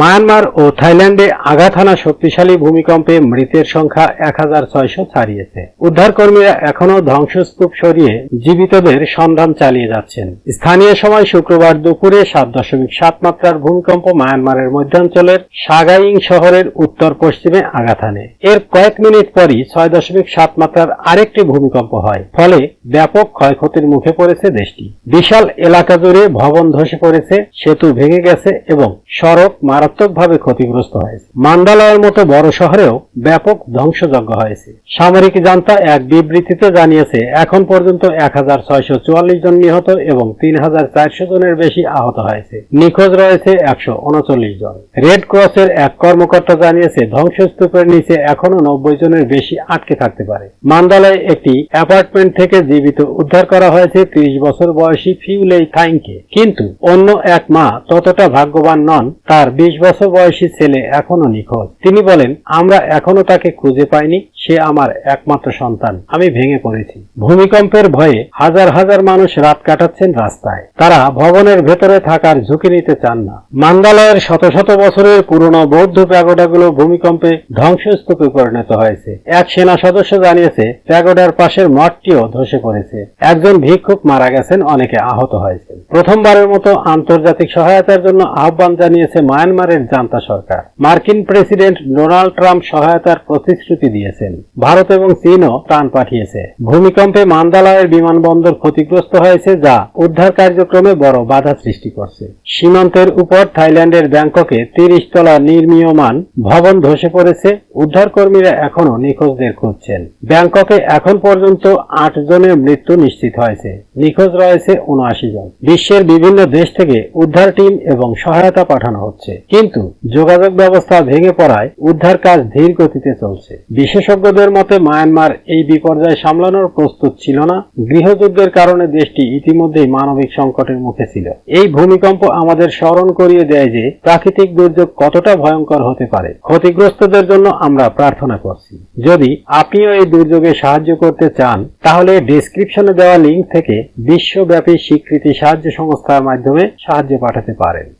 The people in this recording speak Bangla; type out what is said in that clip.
মায়ানমার ও থাইল্যান্ডে আঘাত হানা শক্তিশালী ভূমিকম্পে মৃতের সংখ্যা এক হাজার ছয়শো ছাড়িয়েছে। উদ্ধারকর্মীরা এখনও ধ্বংসস্তূপ সরিয়ে জীবিতদের সন্ধান চালিয়ে যাচ্ছেন। স্থানীয় সময় শুক্রবার দুপুরে সাত দশমিক সাত মাত্রার ভূমিকম্প মায়ানমারের মধ্যাঞ্চলের সাগাইং শহরের উত্তর পশ্চিমে আঘাত হানে। এর কয়েক মিনিট পরই ছয় দশমিক সাত মাত্রার আরেকটি ভূমিকম্প হয়। ফলে ব্যাপক ক্ষয়ক্ষতির মুখে পড়েছে দেশটি। বিশাল এলাকা জুড়ে ভবন ধসে পড়েছে, সেতু ভেঙে গেছে এবং সড়ক মারাত্মকভাবে ক্ষতিগ্রস্ত হয়েছে। মান্দালয়ের মতো বড় শহরেও ব্যাপক ধ্বংসযজ্ঞ হয়েছে। সামরিক জান্তা এক বিবৃতিতে জানিয়েছে, এখন পর্যন্ত এক হাজার ছয়শো চুয়াল্লিশ জন নিহত এবং তিন হাজার চারশো জনের বেশি আহত হয়েছে। নিখোঁজ রয়েছে একশো উনচল্লিশ জন। রেড ক্রসের এক কর্মকর্তা জানিয়েছে, ধ্বংসস্তূপের নিচে এখনও নব্বই জনের বেশি আটকে থাকতে পারে। মান্দালয়ে একটি অ্যাপার্টমেন্ট থেকে জীবিত উদ্ধার করা হয়েছে ত্রিশ বছর বয়সী ফিউলেই থাইংকে। কিন্তু অন্য এক মা ততটা ভাগ্যবান নন, তার বিশ বছর বয়সী ছেলে এখনও নিখোঁজ। তিনি বলেন, আমরা এখনও তাকে খুঁজে পাইনি, সে আমার একমাত্র সন্তান। আমি ভেঙে পড়েছি। ভূমিকম্পের ভয়ে হাজার হাজার মানুষ রাত কাটাচ্ছেন রাস্তায়। তারা ভবনের ভেতরে থাকার ঝুঁকি নিতে চান না। মান্দালয়ের শত শত বছরের পুরনো বৌদ্ধ প্যাগোডাগুলো ভূমিকম্পে ধ্বংসস্তূপে পরিণত হয়েছে। এক সেনা সদস্য জানিয়েছে, প্যাগোডার পাশের মঠটিও ধসে পড়েছে। একজন ভিক্ষুক মারা গেছেন, অনেকে আহত হয়েছেন। প্রথমবারের মতো আন্তর্জাতিক সহায়তার জন্য আহ্বান জানিয়েছে মায়ানমারের জান্তা সরকার। মার্কিন প্রেসিডেন্ট ডোনাল্ড ট্রাম্প সহায়তার প্রতিশ্রুতি দিয়েছেন। ভারত এবং চীনও ত্রাণ পাঠিয়েছে। ভূমিকম্পে মান্দালয়ের বিমানবন্দর ক্ষতিগ্রস্ত হয়েছে যা উদ্ধার কার্যক্রমে বড় বাধা সৃষ্টি করছে। সীমান্তের উপর থাইল্যান্ডের ব্যাংককে তিরিশ তলা নির্মীয়মান ভবন ধসে পড়েছে। উদ্ধারকর্মীরা এখনও নিখোঁজদের খুঁজছেন। ব্যাংককে এখন পর্যন্ত আট জনের মৃত্যু নিশ্চিত হয়েছে। নিখোঁজ রয়েছে উনআশি জন। বিশ্বের বিভিন্ন দেশ থেকে উদ্ধার টিম এবং সহায়তা পাঠানো হচ্ছে। কিন্তু যোগাযোগ ব্যবস্থা ভেঙে পড়ায় উদ্ধার কাজ ধীর গতিতে চলছে। বিশেষজ্ঞদের মতে, মায়ানমার এই বিপর্যয় সামলানোর প্রস্তুত ছিল না। গৃহযুদ্ধের কারণে দেশটি ইতিমধ্যেই মানবিক সংকটের মুখে ছিল। এই ভূমিকম্প আমাদের স্মরণ করিয়ে দেয় যে, প্রাকৃতিক দুর্যোগ কতটা ভয়ঙ্কর হতে পারে। ক্ষতিগ্রস্তদের জন্য আমরা প্রার্থনা করছি। যদি আপনিও এই দুর্যোগে সাহায্য করতে চান, তাহলে ডেসক্রিপশনে দেওয়া লিঙ্ক থেকে বিশ্বব্যাপী স্বীকৃতি সাহায্য সংস্থার মাধ্যমে সাহায্য পাঠাতে পারেন।